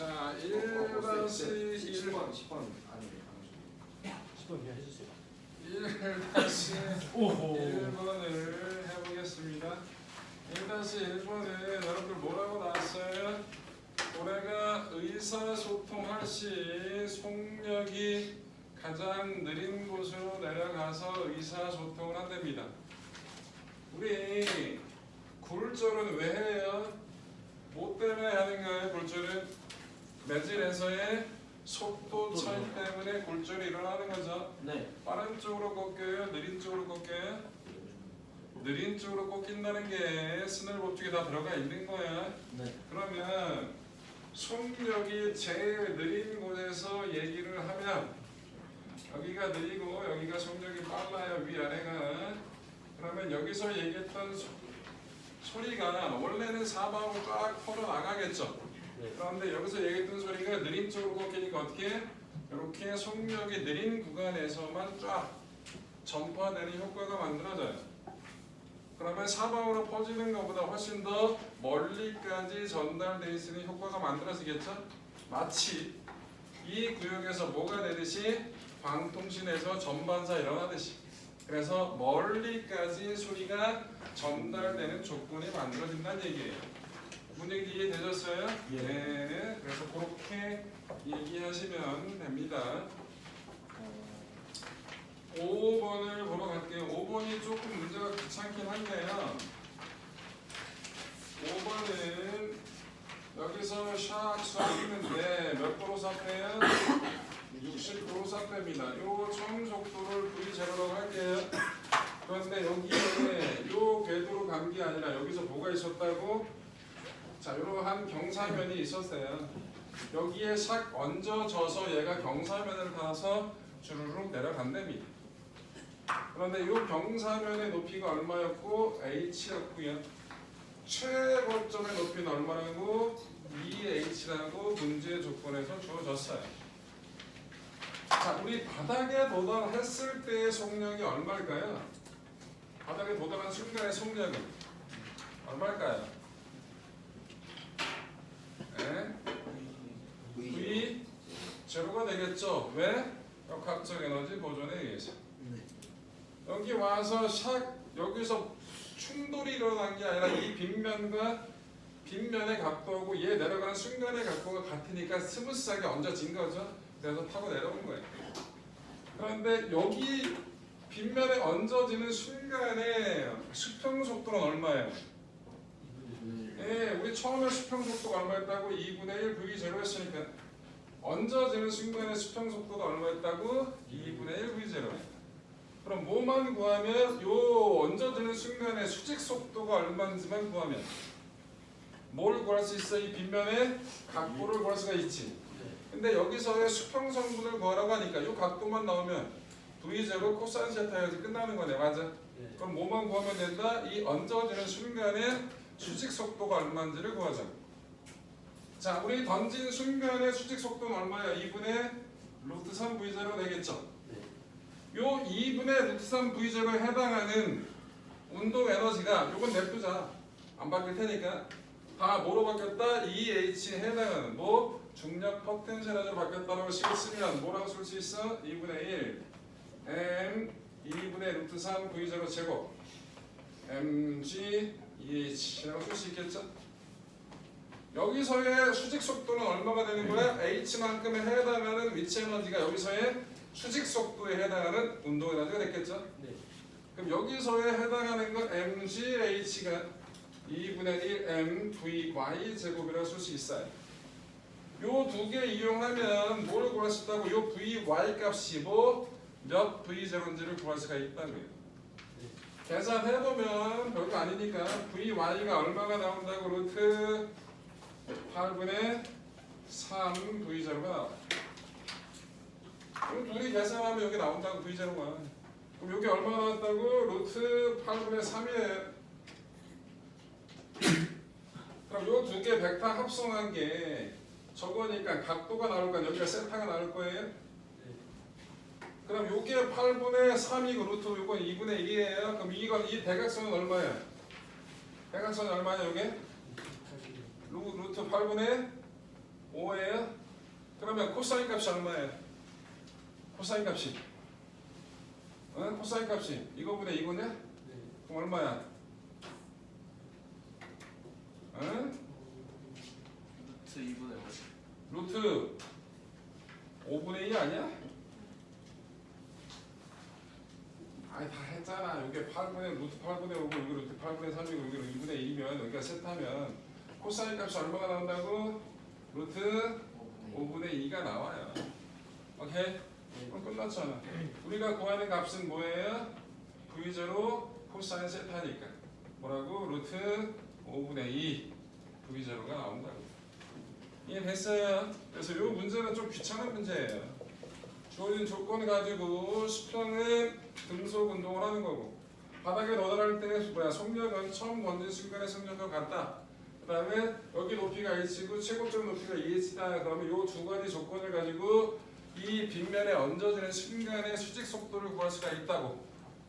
자, 1다시 1 10번 10번 아니 10번 그냥 해주세요. 1다시 오호. 1번을 해보겠습니다. 1-1번에 여러분들 뭐라고 나왔어요? 올해가 의사소통할 시 속력이 가장 느린 곳으로 내려가서 의사소통을 한답니다. 우리 굴절은 왜 해요? 뭐 때문에 하는 거예요? 굴절은 매질에서의 속도 차이 때문에 굴절이 일어나는 거죠. 네 빠른 쪽으로 꺾여요? 느린 쪽으로 꺾여요? 느린 쪽으로 꺾인다는 게 스넬 법칙에 다 들어가 있는 거야. 네. 그러면 속력이 제일 느린 곳에서 얘기를 하면 여기가 느리고 여기가 속력이 빨라요 위아래가 그러면 여기서 얘기했던 소, 소리가 원래는 사방으로 쫙 퍼져 나가겠죠 네. 그런데 여기서 얘기했던 소리가 느린 쪽으로 꺾이니까 어떻게 해? 이렇게 속력이 느린 구간에서만 쫙 전파되는 효과가 만들어져요 그러면 사방으로 퍼지는 것보다 훨씬 더 멀리까지 전달돼 있으니 효과가 만들어지겠죠? 마치 이 구역에서 뭐가 되듯이 방통신에서 전반사 일어나듯이 그래서 멀리까지 소리가 전달되는 조건이 만들어진다는 얘기예요. 문제기 이해되셨어요? 예. 네. 그래서 그렇게 얘기하시면 됩니다. 5번을 보러 갈게요. 5번이 조금 문제가 귀찮긴 한데요. 5번은 여기서 샥 쏴있는데 몇 도로 쐈대요? 60도로 쐈답니다. 요 처음 속도를 V0라고 할게요. 그런데 여기에 요 궤도로 간 게 아니라 여기서 뭐가 있었다고? 자, 이러한 경사면이 있었어요. 여기에 샥 얹어져서 얘가 경사면을 타서 주르륵 내려간답니다. 그런데 이 경사면의 높이가 얼마였고 h였고요. 최고점의 높이는 얼마라고 2h라고 문제 조건에서 주어졌어요. 자, 우리 바닥에 도달했을 때의 속력이 얼마일까요? 바닥에 도달한 순간의 속력은 얼마일까요? 네? V 제로가 되겠죠. 왜? 역학적 에너지 보존에 의해서. 네. 여기 와서 샥 여기서 충돌이 일어난 게 아니라 이 빗면과 빗면의 각도하고 얘 내려가는 순간의 각도가 같으니까 스무스하게 얹어진 거죠. 그래서 타고 내려온 거예요. 그런데 여기 빗면에 얹어지는 순간에 수평 속도는 얼마예요? 예, 우리 처음에 수평 속도가 얼마였다고 2분의 1 V0 했으니까 얹어지는 순간의 수평 속도가 얼마였다고 2분의 1 V0. 그럼 뭐만 구하면 요 얹어지는 순간의 수직 속도가 얼마인지만 구하면 뭘 구할 수 있어? 이 빗면의 각도를 구할 수가 있지. 근데 여기서의 수평 성분을 구하라고 하니까 요 각도만 나오면 V0 코사인 세타 해야지 끝나는 거네. 맞아? 네. 그럼 뭐만 구하면 된다? 이 얹어지는 순간의 수직 속도가 얼마인지를 구하자. 자, 우리 던진 순간의 수직 속도는 얼마야? 2분의 루트 3 V0 되겠죠? 네. 요 2분의 루트 3 V0에 해당하는 운동 에너지가 요건 냅두자. 안 바뀔 테니까. 다 뭐로 바뀌었다? EH에 해당하는 뭐 중력 포텐셜에서 바뀌었다라고 식을 쓰면 뭐라고 쓸 수 있어? 2분의 1 M 2분의 루트 3 V0 제곱 mg EH라고 쓸 수 있겠죠? 여기서의 수직 속도는 얼마가 되는 거야? h만큼에 해당하는 위치 에너지가 여기서의 수직 속도에 해당하는 운동 에너지가 됐겠죠? 네. 그럼 여기서에 해당하는 건 mgh가 2분의 1 mvy 제곱이라고 쓸 수 있어요. 요 두 개 이용하면 뭐를 구할 수 있다고? 요 vy 값이 뭐 몇 v0인지를 구할 수가 있다고요. 계산해보면 별거 아니니까 vy가 얼마가 나온다고 루트 8분의 3 v0가 나와. 그럼 둘이 계산하면 여기 나온다고 v0가. 그럼 여기 얼마 나왔다고? 루트 8분의 3이에요. 그럼 요 두 개 벡터 합성한 게 저거니까 각도가 나올 거야. 여기가 세타가 나올 거예요. 그럼 요게 8분의 3이고 루트 요건 2분의 1이에요. 그럼 이건 이 대각선은 얼마야? 대각선이 얼마냐 요게? 루, 루트 8분의 5예요? 그러면 코사인 값이 얼마예요? 코사인 값이 응? 코사인 값이 이거보다 이거냐? 네. 그럼 얼마야? 응? 루트 2분의 5 루트 5분의 2 아니야? 아니 다 했잖아. 이게 8분의 루트 8분의 5고 여기 루트 8분의 3이고 여기 2분의 1이면 여기가 세타면 코사인 값이 얼마가 나온다고? 루트 5분의 2가 나와요. 오케이? 그럼 끝났잖아. 우리가 구하는 값은 뭐예요? V제로 코사인 세타니까 뭐라고? 루트 5분의 2 V제로가 나온다고. 이해됐어요? 그래서 이 문제는 좀 귀찮은 문제예요. 주어진 조건 가지고 수평은 등속 운동을 하는 거고 바닥에 너덜할 때 뭐야 속력은 처음 던진 순간의 속력과 같다. 그 다음에 여기 높이가 h고 최고점 높이가 2h다. 그러면 이 두 가지 조건을 가지고 이 빗면에 얹어지는 순간의 수직 속도를 구할 수가 있다고.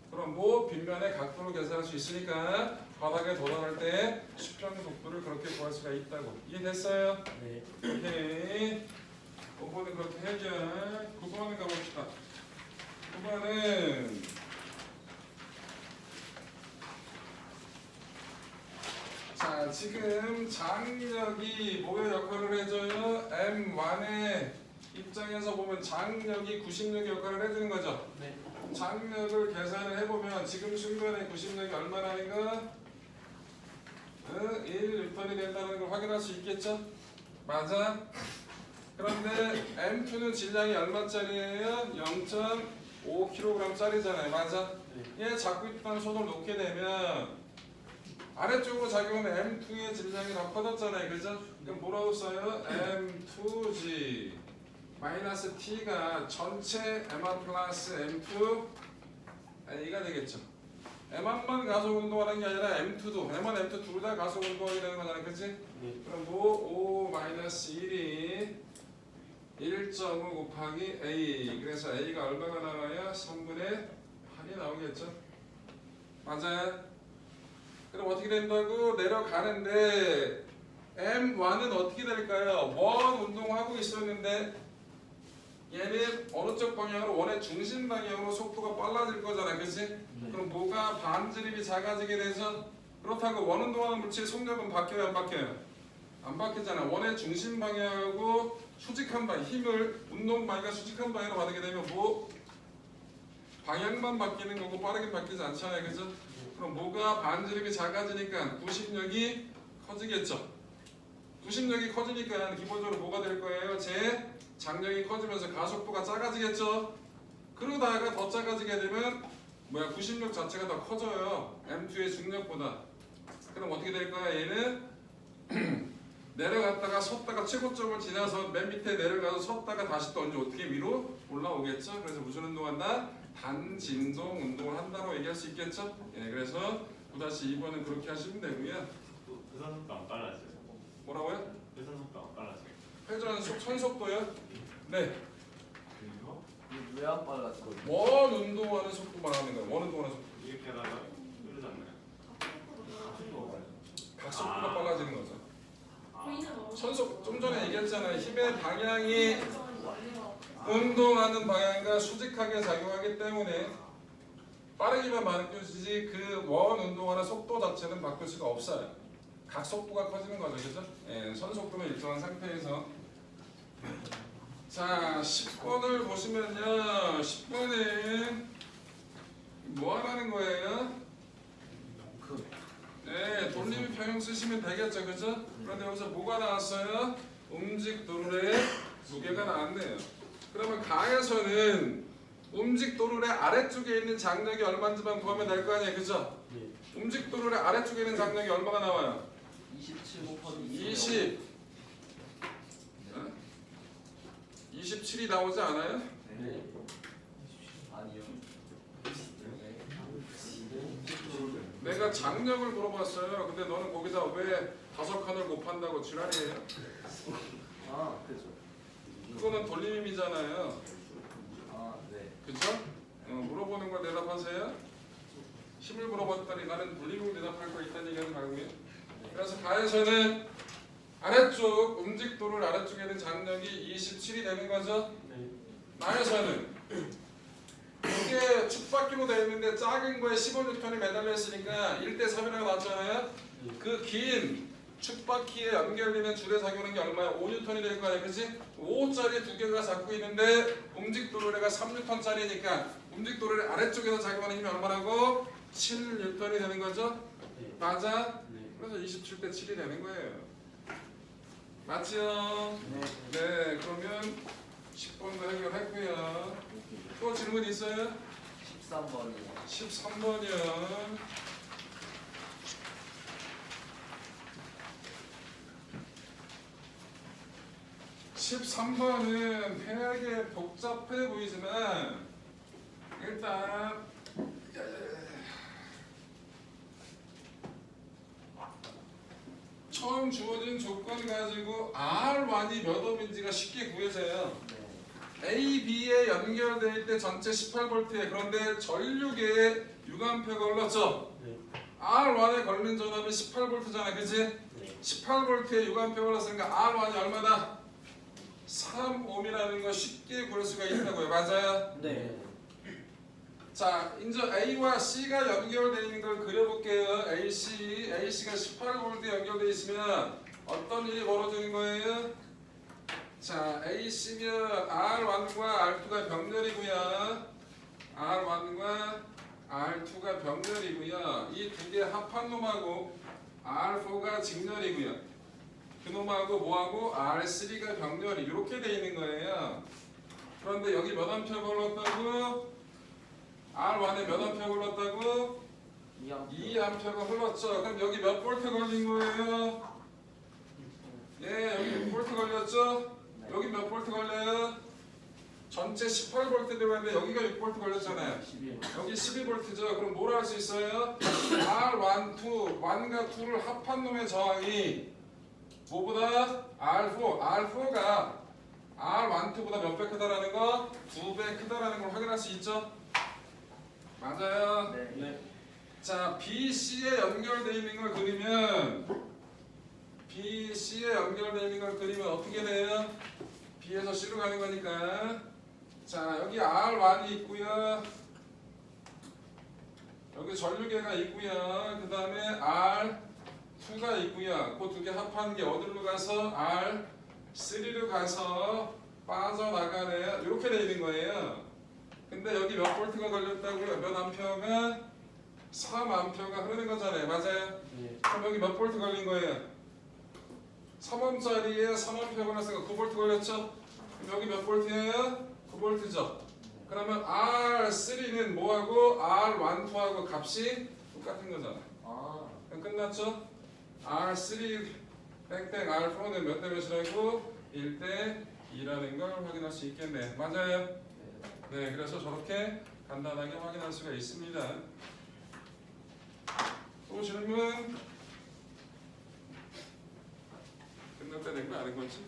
그럼 뭐 빗면의 각도를 계산할 수 있으니까 바닥에 도달할 때 수평 속도를 그렇게 구할 수가 있다고. 이해됐어요? 네. 오케이. 5번은 그렇게 해결. 9번은 가봅시다. 9번은 자 지금 장력이 뭐의 역할을 해줘요? M1의 입장에서 보면 장력이 90력의 역할을 해주는 거죠. 네. 장력을 계산을 해보면 지금 순간에 90력이 얼마나인가? 응? 1N이 된다는 걸 확인할 수 있겠죠? 맞아? 그런데 M2는 질량이 얼마짜리예요? 0.5kg짜리잖아요. 맞아? 네. 얘 잡고 있던 손을 놓게 되면 아래쪽으로 작용하면 M2의 질량이 더 커졌잖아요. 그죠? 그럼 뭐라고 써요? M2G 마이너스 T가 전체 M1 플러스 M2 A가 되겠죠. M1만 가속 운동하는 게 아니라 M2도 M1, M2 둘 다 가속 운동하게 되는 거잖아요. 그치? 네. 그럼 뭐5 마이너스 1이 1.5 곱하기 A 그래서 A가 얼마가 나와요? 3분의 8이 나오겠죠? 맞아요? 그럼 어떻게 된다고? 내려가는데 M1은 어떻게 될까요? 원 운동하고 있었는데 얘는 어느 쪽 방향으로 원의 중심 방향으로 속도가 빨라질 거잖아 그치? 네. 그럼 뭐가 반지름이 작아지게 되죠? 그렇다고 원 운동하는 물체의 속력은 바뀌어요 안 바뀌어요? 안 바뀌잖아 원의 중심 방향하고 수직한 방향 힘을 운동 방향과 수직한 방향으로 받게 되면 뭐 방향만 바뀌는 거고 빠르게 바뀌지 않잖아요 그죠? 그럼 뭐가 반지름이 작아지니까 구심력이 커지겠죠? 구심력이 커지니까 기본적으로 뭐가 될 거예요? 제 장력이 커지면서 가속도가 작아지겠죠? 그러다가 더 작아지게 되면 뭐야 구심력 자체가 더 커져요. M2의 중력보다. 그럼 어떻게 될 거야 얘는? 내려갔다가 섰다가 최고점을 지나서 맨 밑에 내려가서 섰다가 다시 또 언제 어떻게 위로 올라오겠죠? 그래서 무슨 운동한다? 단진동 운동을 한다고 얘기할 수 있겠죠 예, 그래서 9-2번은 그렇게 하시면 되고요 회전 속도 안 빨라져요. 뭐라고요? 회전 속도 안 빨라져요. 회전 속 선속도요? 네, 그리고 왜안 빨라져? 원 운동하는 속도 말하는 거예요 원 운동하는 속도 이렇게 하다가 흐르잖아요. 각 속도가 빨라지는 거죠 아. 선속 좀 전에 얘기했잖아요 힘의 방향이 운동하는 방향과 수직하게 작용하기 때문에 빠르기만 바뀌어지지 그 원 운동하는 속도 자체는 바꿀 수가 없어요. 각 속도가 커지는 거죠, 그죠? 예, 선 속도는 일정한 상태에서 자 10번을 보시면요, 10번은 뭐 하라는 거예요? 네, 돌림이 평형 쓰시면 되겠죠, 그죠? 그런데 여기서 뭐가 나왔어요? 움직 도르래 무게가 나왔네요. 그러면 가에서는 움직 도르래 아래쪽에 있는 장력이 얼마인지만 구하면 될 거 아니에요, 그죠? 네. 움직 도르래 아래쪽에 있는 장력이 얼마가 나와요? 27 곱하기 20. 어? 27이 나오지 않아요? 네. 아니요. 내가 장력을 물어봤어요. 근데 너는 거기다 왜 다섯 칸을 곱한다고 지랄이에요? 아, 그죠. 그거는 돌림이잖아요. 아, 네. 그죠? 어, 물어보는 걸 대답하세요. 힘을 물어봤더니 나는 돌림으로 대답할 거 있다는 얘기하지 말고요. 그래서 가에서는 아래쪽 움직도를 아래쪽에 있는 장력이 27이 되는 거죠. 네. 나에서는 이게 축바퀴로 되어 있는데 작은 거에 15N이 매달려 있으니까 1대 3이라고 나왔잖아요. 네. 그긴 축바퀴에 연결되는 줄에 작용하는 게 얼마야? 5N이 될거 아니야, 그렇지? 5짜리 두 개가 잡고 있는데 움직도로래가 3N짜리니까 움직도로의 아래쪽에서 작용하는 힘이 얼마라고? 7N이 되는 거죠? 네. 맞아? 네. 그래서 27대 7이 되는 거예요. 맞지요? 네. 네, 그러면 10번도 해결했고요. 또 질문 있어요? 13번이요. 13번이요. 십삼 번은 되게 복잡해 보이지만 일단 처음 주어진 조건 가지고 R1이 몇 옴인지가 쉽게 구해져요. 네. A, B에 연결될 때 전체 18V에 그런데 전류계에 6A가 흘렀죠. 네. R1에 걸린 전압이 18V잖아, 그치? 네. 18V에 6A 흘렀으니까 R1이 얼마다? 3옴이라는 거 쉽게 구할 수가 있다고요. 맞아요? 네. 자, 이제 A와 C가 연결되어 있는 걸 그려볼게요. AC, AC가 18V 연결되어 있으면 어떤 일이 벌어지는 거예요? 자, AC면 R1과 R2가 병렬이고요. R1과 R2가 병렬이고요. 이 두 개 합한 놈하고 R4가 직렬이고요. 그 놈하고 뭐하고 R3가 병렬이 이렇게 돼 있는 거예요. 그런데 여기 몇 암페어 걸렀다고? R1에 몇 암페어? 2암. 2암페어가 흘렀죠. 그럼 여기 몇 볼트 걸린 거예요? 예, 여기 6 볼트 걸렸죠? 네. 여기 몇 볼트 걸려요? 전체 18볼트 들어갔는데 여기가 6볼트 걸렸잖아요. 11. 여기 12볼트죠. 그럼 뭐라 할 수 있어요? R1, 2, 1과 2를 합한 놈의 저항이 뭐보다 R4, R4가 R1, 2보다 몇 배 크다라는 거? 두 배 크다라는 걸 확인할 수 있죠? 맞아요. 네. 네. 자, BC에 연결되어 있는 걸 그리면 BC에 연결되어 있는 걸 그리면 어떻게 돼요? B에서 C로 가는 거니까 자, 여기 R1이 있고요. 여기 전류계가 있고요. 그 다음에 R2가 있고요. 그 두 개 합한 게 어디로 가서 R3로 가서 빠져나가네. 이렇게 돼 있는 거예요. 근데 여기 몇 볼트가 걸렸다고요? 몇 암페어가? 3 암페어가 흐르는 거잖아요. 맞아요? 네. 그럼 여기 몇 볼트 걸린 거예요? 3원짜리에 3암페어 걸렸으니까 9볼트 걸렸죠? 그럼 여기 몇 볼트예요? 9볼트죠? 그러면 R3는 뭐하고 R12하고 값이 똑같은 거잖아요. 아. 그럼 끝났죠? R3 땡땡 R4는 몇 대 몇이라고? 1대 2라는 걸 확인할 수 있겠네. 맞아요? 네. 네, 그래서 저렇게 간단하게 확인할 수가 있습니다. 또 질문? 끝날 때 된 거 아는 거지?